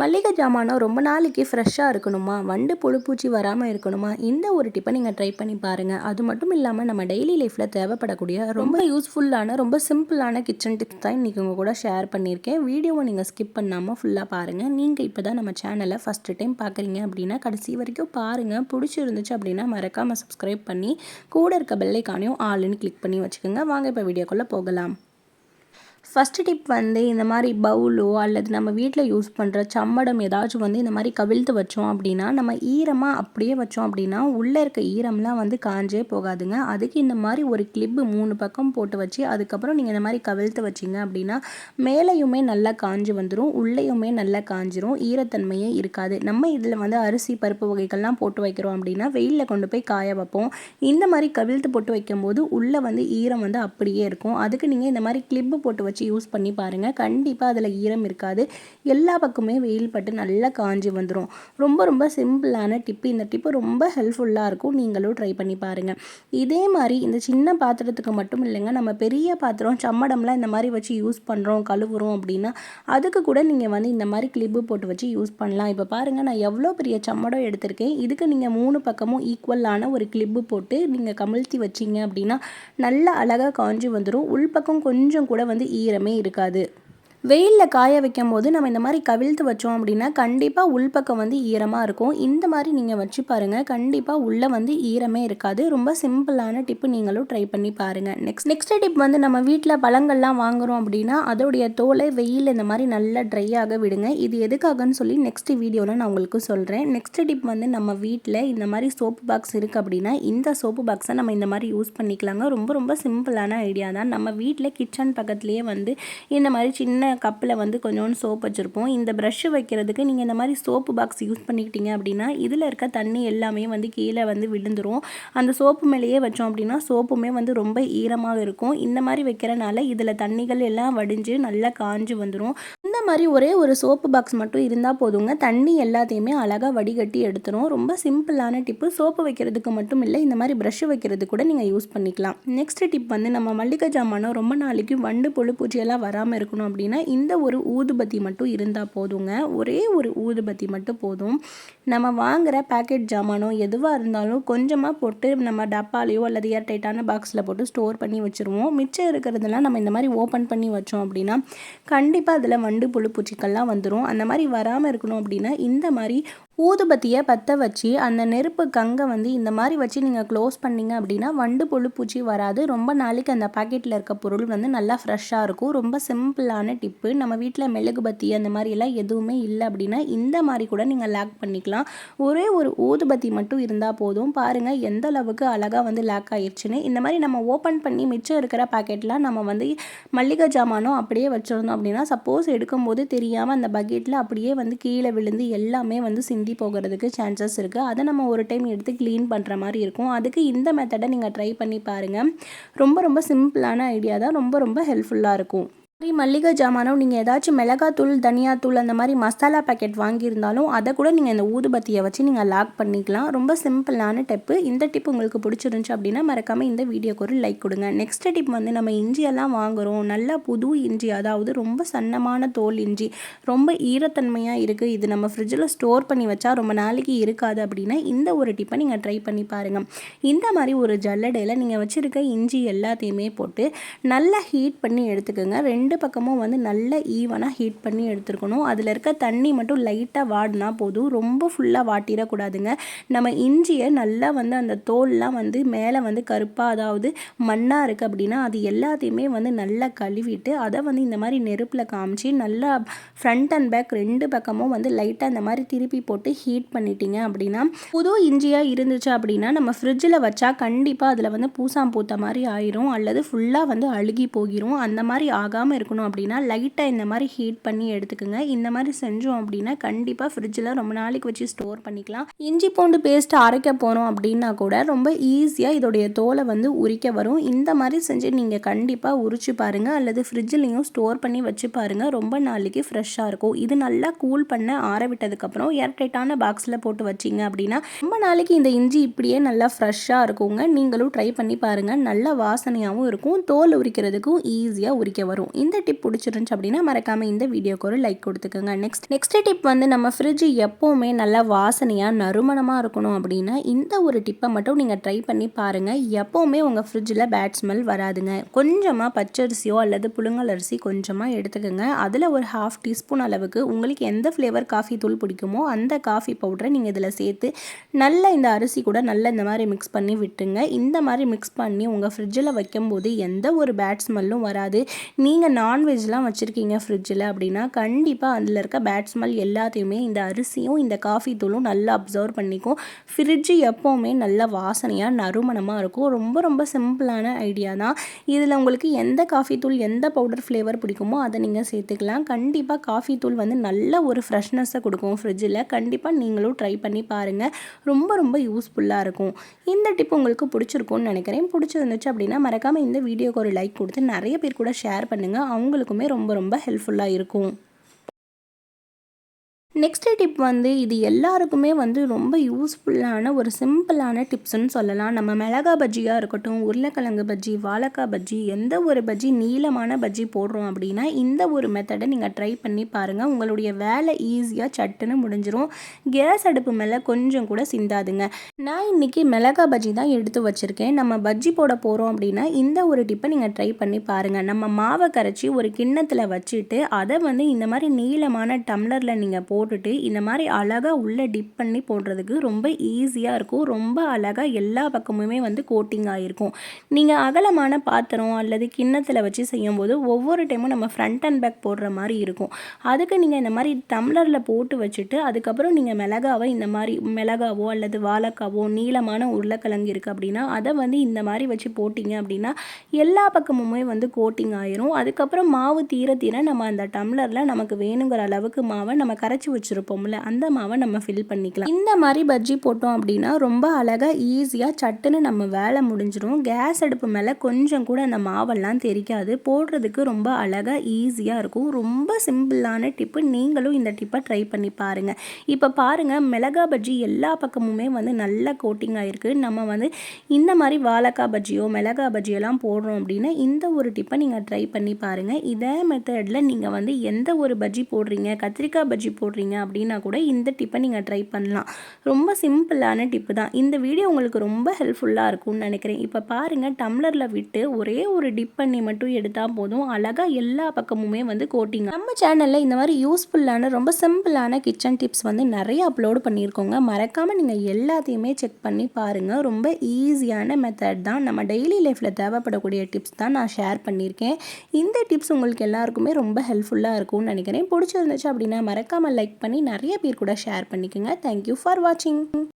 மல்லிகை ஜாமானம் ரொம்ப நாளைக்கு ஃப்ரெஷ்ஷாக இருக்கணுமா? வண்டு புழுப்பூச்சி வராமல் இருக்கணுமா? இந்த ஒரு டிப்பை நீங்கள் ட்ரை பண்ணி பாருங்கள் அது மட்டும் இல்லாமல் நம்ம டெய்லி லைஃப்பில் தேவைப்படக்கூடிய ரொம்ப யூஸ்ஃபுல்லான ரொம்ப சிம்பிளான கிச்சன் டிப்ஸ் தான் இன்றைக்கி உங்கள் கூட ஷேர் பண்ணியிருக்கேன். வீடியோவை நீங்கள் ஸ்கிப் பண்ணாமல் ஃபுல்லாக பாருங்கள் நீங்கள் இப்போ தான் நம்ம சேனலை ஃபஸ்ட்டு டைம் பார்க்குறீங்க அப்படின்னா கடைசி வரைக்கும் பாருங்கள் பிடிச்சிருந்துச்சு அப்படின்னா மறக்காமல் சப்ஸ்கிரைப் பண்ணி கூட இருக்க பெல்லைக்கானையும் ஆளுன்னு கிளிக் பண்ணி வச்சுக்கோங்க. வாங்க இப்போ வீடியோக்குள்ளே போகலாம். ஃபஸ்ட்டு டிப் வந்து இந்த மாதிரி பவுலோ அல்லது நம்ம வீட்டில் யூஸ் பண்ணுற சம்மடம் ஏதாச்சும் வந்து இந்த மாதிரி கவிழ்த்து வச்சோம் அப்படின்னா நம்ம ஈரமாக அப்படியே வச்சோம் அப்படின்னா உள்ளே இருக்க ஈரம்லாம் வந்து காஞ்சே போகாதுங்க. அதுக்கு இந்த மாதிரி ஒரு கிளிப்பு மூணு பக்கம் போட்டு வச்சு அதுக்கப்புறம் நீங்கள் இந்த மாதிரி கவிழ்த்து வச்சிங்க அப்படின்னா மேலேயுமே நல்லா காஞ்சி வந்துடும் உள்ளேயுமே நல்லா காஞ்சிரும் ஈரத்தன்மையே இருக்காது. நம்ம இதில் வந்து அரிசி பருப்பு வகைகள்லாம் போட்டு வைக்கிறோம் அப்படின்னா வெயிலில் கொண்டு போய் காய வைப்போம். இந்த மாதிரி கவிழ்த்து போட்டு வைக்கும்போது உள்ளே வந்து ஈரம் வந்து அப்படியே இருக்கும். அதுக்கு நீங்கள் இந்த மாதிரி கிளிப்பு போட்டு வச்சு வச்சு யூஸ் பண்ணி பாருங்கள் கண்டிப்பாக அதில் ஈரம் இருக்காது. எல்லா பக்கமே வெயில் பட்டு நல்லா காஞ்சி வந்துடும் ரொம்ப ரொம்ப சிம்பிளான டிப்பு இந்த டிப்பு ரொம்ப ஹெல்ப்ஃபுல்லாக இருக்கும். நீங்களும் ட்ரை பண்ணி பாருங்கள் இதே மாதிரி இந்த சின்ன பாத்திரத்துக்கு மட்டும் இல்லைங்க. நம்ம பெரிய பாத்திரம் சம்மடம்லாம் இந்த மாதிரி வச்சு யூஸ் பண்ணுறோம் கழுவுறோம் அப்படின்னா அதுக்கு கூட நீங்கள் வந்து இந்த மாதிரி கிளிப்பு போட்டு வச்சு யூஸ் பண்ணலாம். இப்போ பாருங்கள் நான் எவ்வளோ பெரிய சம்மடம் எடுத்திருக்கேன். இதுக்கு நீங்கள் மூணு பக்கமும் ஈக்குவலான ஒரு கிளிப்பு போட்டு நீங்கள் கமிழ்த்தி வச்சிங்க அப்படின்னா நல்லா அழகாக காஞ்சி வந்துடும் உள்பக்கம் கொஞ்சம் கூட வந்து ஈ ஈரமே இருக்காது. வெயிலில் காய வைக்கும் போது நம்ம இந்த மாதிரி கவிழ்த்து வச்சோம் அப்படின்னா கண்டிப்பாக உள்பக்கம் வந்து ஈரமாக இருக்கும். இந்த மாதிரி நீங்கள் வச்சு பாருங்கள் கண்டிப்பாக உள்ளே வந்து ஈரமே இருக்காது. ரொம்ப சிம்பிளான டிப்பு நீங்களும் ட்ரை பண்ணி பாருங்கள் நெக்ஸ்ட் நெக்ஸ்ட் டிப் வந்து நம்ம வீட்டில் பழங்கள்லாம் வாங்குகிறோம் அப்படின்னா அதோடைய தோலை வெயில் இந்த மாதிரி நல்லா ட்ரை ஆக விடுங்க. இது எதுக்காகன்னு சொல்லி நெக்ஸ்ட் வீடியோவில் நான் உங்களுக்கு சொல்கிறேன் நெக்ஸ்ட் டிப் வந்து நம்ம வீட்டில் இந்த மாதிரி சோப்பு பாக்ஸ் இருக்குது அப்படின்னா இந்த சோப்பு பாக்ஸை நம்ம இந்த மாதிரி யூஸ் பண்ணிக்கலாங்க. ரொம்ப ரொம்ப சிம்பிளான ஐடியா தான். நம்ம வீட்டில் கிச்சன் பக்கத்துலேயே வந்து இந்த மாதிரி சின்ன கப்பில் வந்து கொஞ்சோண்டு சோப் வச்சுருப்போம். இந்த ப்ரஷ்ஷு வைக்கிறதுக்கு நீங்கள் இந்த மாதிரி சோப்பு பாக்ஸ் யூஸ் பண்ணிக்கிட்டீங்க அப்படின்னா இதில் இருக்க தண்ணி எல்லாமே வந்து கீழே வந்து விழுந்துரும். அந்த சோப்பு மேலேயே வச்சோம் அப்படின்னா சோப்புமே வந்து ரொம்ப ஈரமாக இருக்கும். இந்த மாதிரி வைக்கிறனால இதில் தண்ணிகள் எல்லாம் வடிஞ்சு நல்லா காஞ்சு வந்துடும் இந்த மாதிரி ஒரே ஒரு சோப்பு பாக்ஸ் மட்டும் இருந்தால் போதுங்க. தண்ணி எல்லாத்தையுமே அழகாக வடிகட்டி எடுத்துரும். ரொம்ப சிம்பிளான டிப்பு சோப்பு வைக்கிறதுக்கு மட்டும் இல்லை இந்த மாதிரி ப்ரஷ் வைக்கிறது கூட நீங்கள் யூஸ் பண்ணிக்கலாம். நெக்ஸ்ட் டிப் வந்து நம்ம மல்லிகை ஜாமானம் ரொம்ப நாளைக்கு வண்டு புழு பூச்சியெல்லாம் வராமல் இருக்கணும் அப்படின்னா இந்த ஒரு ஊதுபத்தி மட்டும் இருந்தால் போதுங்க. ஒரே ஒரு ஊதுபத்தி மட்டும் போதும். நம்ம வாங்குகிற பேக்கெட் ஜாமானோ எதுவாக இருந்தாலும் கொஞ்சமாக போட்டு நம்ம டப்பாலையோ அல்லது ஏர் டைட்டான பாக்ஸில் போட்டு ஸ்டோர் பண்ணி வச்சுருவோம். மிச்சம் இருக்கிறதெல்லாம் நம்ம இந்த மாதிரி ஓப்பன் பண்ணி வச்சோம் அப்படின்னா கண்டிப்பாக அதில் வண்டு புழு பூச்சிக்கள்லாம் வந்துடும் அந்த மாதிரி வராமல் இருக்கணும் அப்படின்னா இந்த மாதிரி ஊதுபத்தியை பற்ற வச்சு அந்த நெருப்பு கங்கை வந்து இந்த மாதிரி வச்சு நீங்கள் க்ளோஸ் பண்ணிங்க அப்படின்னா வண்டு புழு பூச்சி வராது. ரொம்ப நாளைக்கு அந்த பாக்கெட்டில் இருக்க பொருள் வந்து நல்லா ஃப்ரெஷ்ஷாக இருக்கும். ரொம்ப சிம்பிளான டிப்பு. நம்ம வீட்டில் மெழுகுபத்தி அந்த மாதிரிலாம் எதுவுமே இல்லை அப்படின்னா இந்த மாதிரி கூட நீங்கள் லேக் பண்ணிக்கலாம். ஒரே ஒரு ஊதுபத்தி மட்டும் இருந்தால் போதும். பாருங்கள் எந்த அளவுக்கு அழகாக வந்து லேக் ஆயிடுச்சுன்னு இந்த மாதிரி நம்ம ஓப்பன் பண்ணி மிச்சம் இருக்கிற பாக்கெட்லாம் நம்ம வந்து மல்லிகை ஜாமானும் அப்படியே வச்சுருந்தோம் அப்படின்னா சப்போஸ் எடுக்கும்போது தெரியாமல் அந்த பக்கெட்டில் அப்படியே வந்து கீழே விழுந்து எல்லாமே வந்து சிந்தி முந்தி போகிறதுக்கு சான்சஸ் இருக்குது அதை நம்ம ஒரு டைம் எடுத்து க்ளீன் பண்ணுற மாதிரி இருக்கும். அதுக்கு இந்த மெத்தடை நீங்கள் ட்ரை பண்ணி பாருங்கள் ரொம்ப ரொம்ப சிம்பிளான ஐடியா தான். ரொம்ப ரொம்ப ஹெல்ப்ஃபுல்லாக இருக்கும். மாதிரி மல்லிகை ஜாமானோ நீங்கள் ஏதாச்சும் மிளகாத்தூள் தனியாத்தூள் அந்த மாதிரி மசாலா பேக்கெட் வாங்கியிருந்தாலும் அதை கூட நீங்கள் இந்த ஊதுபத்தியை வச்சு நீங்கள் லாக் பண்ணிக்கலாம். ரொம்ப சிம்பிளான டிப்பு இந்த டிப் உங்களுக்கு பிடிச்சிருந்துச்சு அப்படின்னா மறக்காமல் இந்த வீடியோக்கு ஒரு லைக் கொடுங்க. நெக்ஸ்ட் டிப் வந்து நம்ம இஞ்சியெல்லாம் வாங்குகிறோம் நல்ல புது இஞ்சி அதாவது ரொம்ப சன்னமான தோல் இஞ்சி. ரொம்ப ஈரத்தன்மையாக இருக்குது இது நம்ம ஃப்ரிட்ஜில் ஸ்டோர் பண்ணி வச்சா ரொம்ப நாளைக்கு இருக்காது அப்படின்னா இந்த ஒரு டிப்பை நீங்கள் ட்ரை பண்ணி பாருங்கள் இந்த மாதிரி ஒரு ஜல்லடையில் நீங்கள் வச்சுருக்க இஞ்சி எல்லாத்தையுமே போட்டு நல்லா ஹீட் பண்ணி எடுத்துக்கோங்க. ரெண்டு ரெண்டு பக்கமும் வந்து நல்ல ஈவனாக ஹீட் பண்ணி எடுத்துருக்கணும். அதில் இருக்க தண்ணி மட்டும் லைட்டாக வாடினா போதும். ரொம்ப ஃபுல்லாக வாட்டிடக்கூடாதுங்க. நம்ம இஞ்சியை நல்லா வந்து அந்த தோல்லாம் வந்து மேலே வந்து கருப்பாக அதாவது மண்ணாக இருக்குது அப்படின்னா அது எல்லாத்தையுமே வந்து நல்லா கழுவிட்டு அதை வந்து இந்த மாதிரி நெருப்பில் காமிச்சு நல்லா ஃப்ரண்ட் அண்ட் பேக் ரெண்டு பக்கமும் வந்து லைட்டாக இந்த மாதிரி திருப்பி போட்டு ஹீட் பண்ணிட்டீங்க அப்படின்னா புது இஞ்சியாக இருந்துச்சு அப்படின்னா நம்ம ஃப்ரிட்ஜில் வச்சா கண்டிப்பாக அதில் வந்து பூசாம் பூத்த மாதிரி ஆயிரும். அல்லது ஃபுல்லாக வந்து அழுகி போகிரும் அந்த மாதிரி ஆகாமல் இருக்கணும் அப்படின்னா லைட்டாக இந்த மாதிரி ஹீட் பண்ணி எடுத்துக்கோங்க. இந்த மாதிரி செஞ்சோம் அப்படின்னா கண்டிப்பாக ஃப்ரிட்ஜில் ரொம்ப நாளைக்கு வச்சு ஸ்டோர் பண்ணிக்கலாம். இஞ்சி பூண்டு பேஸ்ட் அரைக்க போகிறோம் அப்படின்னா கூட ரொம்ப ஈஸியாக இதோடைய தோலை வந்து உரிக்க வரும். இந்த மாதிரி செஞ்சு நீங்கள் கண்டிப்பாக உரிச்சு பாருங்கள் அல்லது ஃப்ரிட்ஜ்லேயும் ஸ்டோர் பண்ணி வச்சு பாருங்கள் ரொம்ப நாளைக்கு ஃப்ரெஷ்ஷாக இருக்கும். இது நல்லா கூல் பண்ண ஆற விட்டதுக்கப்புறம் ஏர்டைட்டான பாக்ஸில் போட்டு வச்சிங்க அப்படின்னா ரொம்ப நாளைக்கு இந்த இஞ்சி இப்படியே நல்லா ஃப்ரெஷ்ஷாக இருக்குங்க. நீங்களும் ட்ரை பண்ணி பாருங்கள் நல்ல வாசனையாகவும் இருக்கும். தோல் உரிக்கிறதுக்கும் ஈஸியாக உரிக்க வரும். இந்த டிப் பிடிச்சிருந்துச்சு அப்படின்னா மறக்காமல் இந்த வீடியோக்கு ஒரு லைக் கொடுத்துக்கோங்க. நெக்ஸ்ட் நெக்ஸ்ட் டிப் வந்து நம்ம ஃப்ரிட்ஜ் எப்போவுமே நல்லா வாசனையாக நறுமணமாக இருக்கணும் அப்படின்னா இந்த ஒரு டிப்பை மட்டும் நீங்கள் ட்ரை பண்ணி பாருங்கள் எப்போவுமே உங்கள் ஃப்ரிட்ஜில் பேட் ஸ்மெல் வராதுங்க. கொஞ்சமாக பச்சரிசியோ அல்லது புழுங்கல் அரிசி கொஞ்சமாக எடுத்துக்கோங்க. அதில் ஒரு ஹாஃப் டீஸ்பூன் அளவுக்கு உங்களுக்கு எந்த ஃப்ளேவர் காஃபி தூள் பிடிக்குமோ அந்த காஃபி பவுடரை நீங்கள் இதில் சேர்த்து நல்லா இந்த அரிசி கூட நல்லா இந்த மாதிரி மிக்ஸ் பண்ணி விட்டுருங்க இந்த மாதிரி மிக்ஸ் பண்ணி உங்கள் ஃப்ரிட்ஜில் வைக்கும்போது எந்த ஒரு பேட் ஸ்மெல்லும் வராது. நீங்கள் நான்வெஜ்லாம் வச்சுருக்கீங்க ஃப்ரிட்ஜில் அப்படின்னா கண்டிப்பாக அதில் இருக்க பேட் ஸ்மெல் எல்லாத்தையுமே இந்த அரிசியும் இந்த காஃபி தூளும் நல்லா அப்சர்வ் பண்ணிக்கும். ஃப்ரிட்ஜு எப்போவுமே நல்ல வாசனையாக நறுமணமாக இருக்கும். ரொம்ப ரொம்ப சிம்பிளான ஐடியா தான். இதில் உங்களுக்கு எந்த காஃபி தூள் எந்த பவுடர் ஃப்ளேவர் பிடிக்குமோ அதை நீங்கள் சேர்த்துக்கலாம். கண்டிப்பாக காஃபி தூள் வந்து நல்ல ஒரு ஃப்ரெஷ்னஸை கொடுக்கும் ஃப்ரிட்ஜில் கண்டிப்பாக நீங்களும் ட்ரை பண்ணி பாருங்கள் ரொம்ப ரொம்ப யூஸ்ஃபுல்லாக இருக்கும். இந்த டிப் உங்களுக்கு பிடிச்சிருக்கும்னு நினைக்கிறேன். பிடிச்சிருந்துச்சு அப்படின்னா மறக்காமல் இந்த வீடியோக்கு ஒரு லைக் கொடுத்து நிறைய பேர் கூட ஷேர் பண்ணுங்கள் அவங்களுக்குமே ரொம்ப ரொம்ப ஹெல்ப்ஃபுல்லாக இருக்கும். நெக்ஸ்ட் டிப் வந்து இது எல்லாருக்குமே வந்து ரொம்ப யூஸ்ஃபுல்லான ஒரு சிம்பிளான டிப்ஸ்ன்னு சொல்லலாம். நம்ம மிளகா பஜ்ஜியாக இருக்கட்டும் உருளைக்கிழங்கு பஜ்ஜி வாழைக்காய் பஜ்ஜி எந்த ஒரு பஜ்ஜி நீளமான பஜ்ஜி போடுறோம் அப்படின்னா இந்த ஒரு மெத்தடை நீங்கள் ட்ரை பண்ணி பாருங்கள் உங்களுடைய வேலை ஈஸியாக சட்டுன்னு முடிஞ்சிரும். கேஸ் அடுப்பு மேலே கொஞ்சம் கூட சிந்தாதுங்க. நான் இன்றைக்கி மிளகா பஜ்ஜி தான் எடுத்து வச்சுருக்கேன். நம்ம பஜ்ஜி போட போகிறோம் அப்படின்னா இந்த ஒரு டிப்பை நீங்கள் ட்ரை பண்ணி பாருங்கள் நம்ம மாவை கரைச்சி ஒரு கிண்ணத்தில் வச்சுட்டு அதை வந்து இந்த மாதிரி நீளமான டம்ளரில் நீங்கள் போட்டு போட்டுட்டு இந்த மாதிரி அழகாக உள்ளே டிப் பண்ணி போடுறதுக்கு ரொம்ப ஈஸியாக இருக்கும். ரொம்ப அழகாக எல்லா பக்கமுமே வந்து கோட்டிங் ஆகிருக்கும் நீங்கள் அகலமான பாத்திரம் அல்லது கிண்ணத்தில் வச்சு செய்யும்போது ஒவ்வொரு டைமும் நம்ம ஃப்ரண்ட் அண்ட் பேக் போடுற மாதிரி இருக்கும். அதுக்கு நீங்கள் இந்த மாதிரி டம்ளரில் போட்டு வச்சுட்டு அதுக்கப்புறம் நீங்கள் மிளகாவை இந்த மாதிரி மிளகாவோ அல்லது வாழைக்காவோ நீளமான உருளைக்கிழங்கு இருக்குது அப்படின்னா அதை வந்து இந்த மாதிரி வச்சு போட்டிங்க அப்படின்னா எல்லா பக்கமுமே வந்து கோட்டிங் ஆயிரும். அதுக்கப்புறம் மாவு தீர தீர நம்ம அந்த டம்ளரில் நமக்கு வேணுங்கிற அளவுக்கு மாவை நம்ம கரைச்சி வச்சுருப்போம்ல அந்த மாவை நம்ம ஃபில் பண்ணிக்கலாம். இந்த மாதிரி பஜ்ஜி போட்டோம் அப்படின்னா ரொம்ப அழகாக ஈஸியாக சட்டுன்னு நம்ம வேலை முடிஞ்சிடும் கேஸ் அடுப்பு மேலே கொஞ்சம் கூட அந்த மாவெல்லாம் தெரிக்காது. போடுறதுக்கு ரொம்ப அழகாக ஈஸியாக இருக்கும். ரொம்ப சிம்பிளான டிப்பு நீங்களும் இந்த டிப்பை ட்ரை பண்ணி பாருங்கள் இப்போ பாருங்கள் மிளகா பஜ்ஜி எல்லா பக்கமுமே வந்து நல்ல கோட்டிங் ஆகிருக்கு நம்ம வந்து இந்த மாதிரி வாழைக்காய் பஜ்ஜியோ மிளகா பஜ்ஜியெல்லாம் போடுறோம் அப்படின்னா இந்த ஒரு டிப்பை நீங்கள் ட்ரை பண்ணி பாருங்கள் இதே மெத்தடில் நீங்கள் வந்து எந்த ஒரு பஜ்ஜி போடுறீங்க? கத்திரிக்காய் பஜ்ஜி போடுறீங்க? அப்படின்னா கூட இந்த டிப்பை நீங்கள் ட்ரை பண்ணலாம். ரொம்ப சிம்பிளான டிப்பு தான். இந்த வீடியோ உங்களுக்கு ரொம்ப ஹெல்ப்ஃபுல்லாக இருக்கும்னு நினைக்கிறேன். இப்போ பாருங்கள் டம்ளரில் விட்டு ஒரே ஒரு டிப் பண்ணி மட்டும் எடுத்தால் போதும். அழகாக எல்லா பக்கமுமே வந்து கோட்டிங்க நம்ம சேனலில் இந்த மாதிரி யூஸ்ஃபுல்லான ரொம்ப சிம்பிளான கிச்சன் டிப்ஸ் வந்து நிறைய அப்லோட் பண்ணியிருக்கோங்க. மறக்காமல் நீங்கள் எல்லாத்தையுமே செக் பண்ணி பாருங்கள் ரொம்ப ஈஸியான மெத்தட் தான். நம்ம டெய்லி லைஃப்பில் தேவைப்படக்கூடிய டிப்ஸ் தான் நான் ஷேர் பண்ணியிருக்கேன். இந்த டிப்ஸ் உங்களுக்கு எல்லாருக்குமே ரொம்ப ஹெல்ப்ஃபுல்லாக இருக்கும்னு நினைக்கிறேன். பிடிச்சிருந்துச்சு அப்படின்னா மறக்காமல் லைக் பண்ணி நிறைய பேர் கூட ஷேர் பண்ணிக்கோங்க. தேங்க்யூ ஃபார் வாட்சிங்